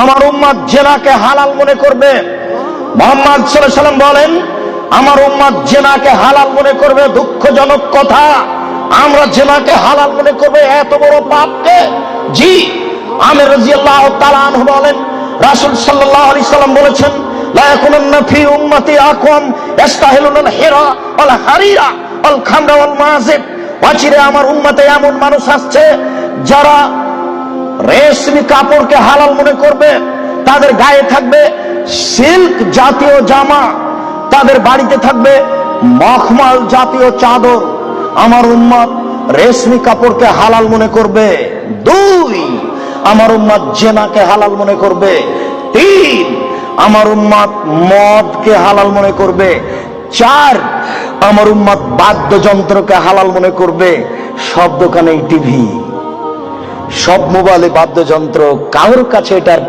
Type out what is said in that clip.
আমার উম্মাদ জেনাকে হালাল মনে করবে। মোহাম্মদ সাল্লাম বলেন, আমার উম্মাদ জেনাকে হালাল মনে করবে, দুঃখজনক কথা। আমরা জেনাকে হালাল মনে করবে, এত বড় পাপকে? জি রাদিয়াল্লাহু তাআলা বলেন, রাসূল সাল্লাল্লাহু আলাইহি সাল্লাম বলেছেন হারিরা আমার উম্মতে এমন মানুষ আসছে, যারা রেশমি কাপড়কে হালাল মনে করবে, তাদের গায়ে থাকবে সিল্ক জাতীয় জামা, তাদের বাড়িতে থাকবে মখমাল জাতীয় চাদর। আমার উম্মত রেশমি কাপড়কে হালাল মনে করবে দুই, আমার উম্মত জেনাকে হালাল মনে করবে তিন, আমার উম্মত মদকে হালাল মনে করবে চার, আমার উম্মত বাদ্যযন্ত্রকে হালাল মনে করবে সব দোকানেই টিভি। সব মোবাইলে বাদ্যযন্ত্র কারোর কাছে এটার